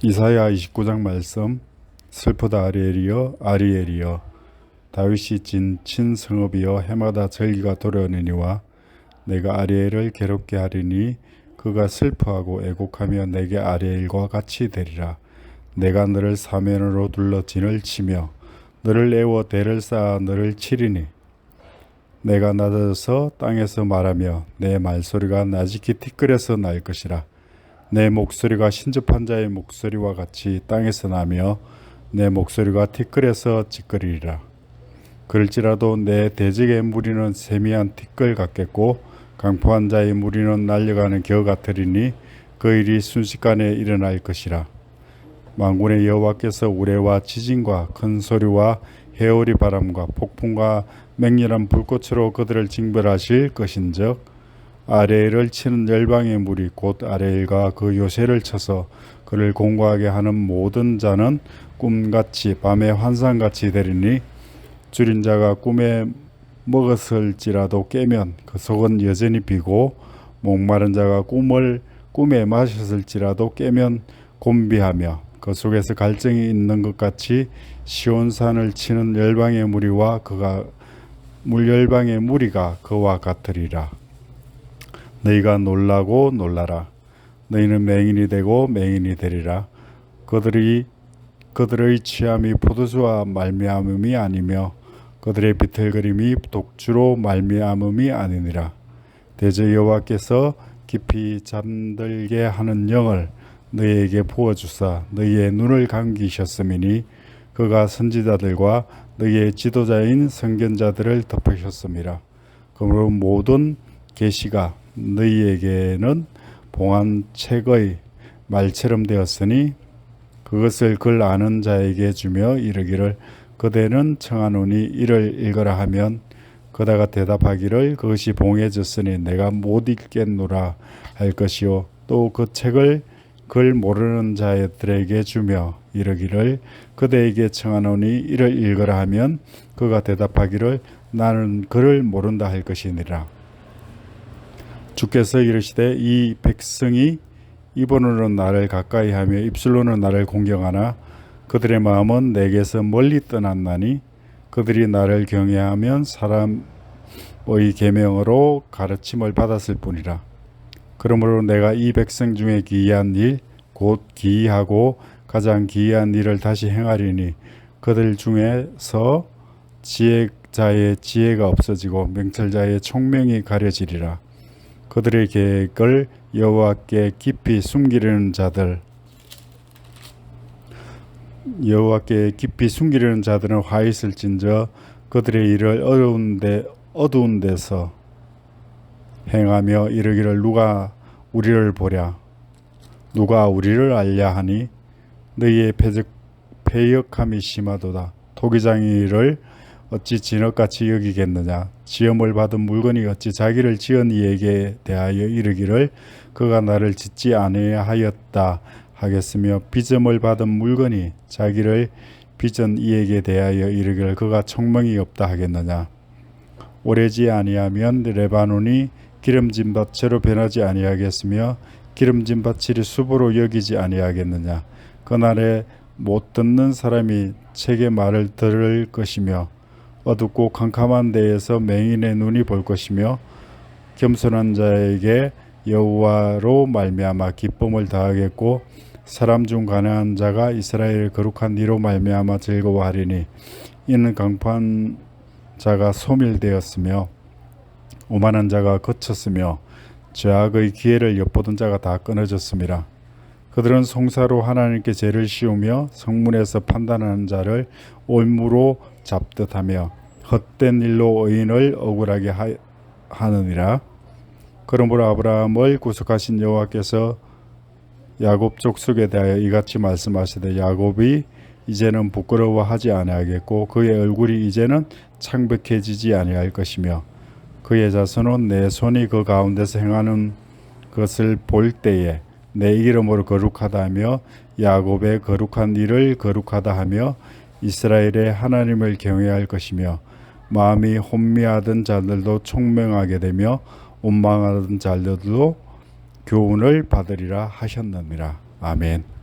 이사야 29장 말씀 슬프다 아리엘이여 아리엘이여 다윗이 진친 성읍이여 해마다 절기가 돌아오느니와 내가 아리엘을 괴롭게 하리니 그가 슬퍼하고 애곡하며 내게 아리엘과 같이 되리라. 내가 너를 사면으로 둘러 진을 치며 너를 애워 대를 쌓아 너를 치리니 내가 낮아서 땅에서 말하며 내 말소리가 나지기 티끌에서 날 것이라 내 목소리가 신접한 자의 목소리와 같이 땅에서 나며 내 목소리가 티끌에서 찌끄리리라. 그럴지라도 내 대적의 무리는 세미한 티끌 같겠고 강포한 자의 무리는 날려가는 겨 같으리니 그 일이 순식간에 일어날 것이라. 만군의 여호와께서 우레와 지진과 큰 소리와 해오리 바람과 폭풍과 맹렬한 불꽃으로 그들을 징벌하실 것인즉 아레일을 치는 열방의 물이 곧 아레일과 그 요새를 쳐서 그를 공고하게 하는 모든 자는 꿈같이 밤의 환상같이 되리니 줄인 자가 꿈에 먹었을지라도 깨면 그 속은 여전히 비고 목마른 자가 꿈을 꿈에 마셨을지라도 깨면 곤비하며 그 속에서 갈증이 있는 것 같이 시온산을 치는 열방의 무리와 그가 물열방의 무리가 그와 같으리라. 너희가 놀라고 놀라라. 너희는 맹인이 되고 맹인이 되리라. 그들이 그들의 취함이 포도주와 말미암음이 아니며 그들의 비틀거림이 독주로 말미암음이 아니니라. 대저 여호와께서 깊이 잠들게 하는 영을 너희에게 부어 주사 너희의 눈을 감기셨음이니 그가 선지자들과 너희의 지도자인 선견자들을 덮으셨음이라. 그러므로 모든 계시가 너희에게는 봉한 책의 말처럼 되었으니 그것을 글 아는 자에게 주며 이르기를 그대는 청하노니 이를 읽어라 하면 그다가 대답하기를 그것이 봉해졌으니 내가 못 읽겠노라 할 것이요. 또 그 책을 글 모르는 자들에게 주며 이르기를 그대에게 청하노니 이를 읽어라 하면 그가 대답하기를 나는 글을 모른다 할 것이니라 주께서 이르시되 이 백성이 입으로는 나를 가까이 하며 입술로는 나를 공경하나 그들의 마음은 내게서 멀리 떠났나니 그들이 나를 경외하면 사람의 계명으로 가르침을 받았을 뿐이라. 그러므로 내가 이 백성 중에 기이한 일 곧 기이하고 가장 기이한 일을 다시 행하리니 그들 중에서 지혜자의 지혜가 없어지고 명철자의 총명이 가려지리라 그들의 계획을 여호와께 깊이 숨기려는 자들 여호와께 깊이 숨기려는 자들은 화 있을진저 그들의 일을 어두운데 어두운 데서 행하며 이르기를 누가 우리를 보랴? 누가 우리를 알랴 하니? 너희의 패적, 패역함이 심하도다. 토기장이를 어찌 진흙같이 여기겠느냐? 지음을 받은 물건이 어찌 자기를 지은 이에게 대하여 이르기를 그가 나를 짓지 아니하였다 하겠으며 빚음을 받은 물건이 자기를 빚은 이에게 대하여 이르기를 그가 총명이 없다 하겠느냐? 오래지 아니하면 레바논이 기름진 밭으로 변하지 아니하겠으며 기름진 밭이 숲으로 여기지 아니하겠느냐? 그날에 못 듣는 사람이 책의 말을 들을 것이며 어둡고 캄캄한 데에서 맹인의 눈이 볼 것이며 겸손한 자에게 여호와로 말미암아 기쁨을 더하겠고 사람 중 가난한 자가 이스라엘의 거룩한 이로 말미암아 즐거워하리니 이는 강판 자가 소멸되었으며 오만한 자가 거쳤으며 죄악의 기회를 엿보던 자가 다 끊어졌습니다. 그들은 송사로 하나님께 죄를 씌우며 성문에서 판단하는 자를 올무로 잡듯하며 헛된 일로 의인을 억울하게 하, 하느니라. 그러므로 아브라함을 구속하신 여호와께서 야곱 족속에 대하여 이같이 말씀하시되 야곱이 이제는 부끄러워하지 아니하겠고 그의 얼굴이 이제는 창백해지지 아니할 것이며 그의 자손은 내 손이 그 가운데서 행하는 것을 볼 때에 내 이름으로 거룩하다 하며 야곱의 거룩한 일을 거룩하다 하며 이스라엘의 하나님을 경외할 것이며 마음이 혼미하던 자들도 총명하게 되며 원망하던 자들도 교훈을 받으리라 하셨느니라. 아멘.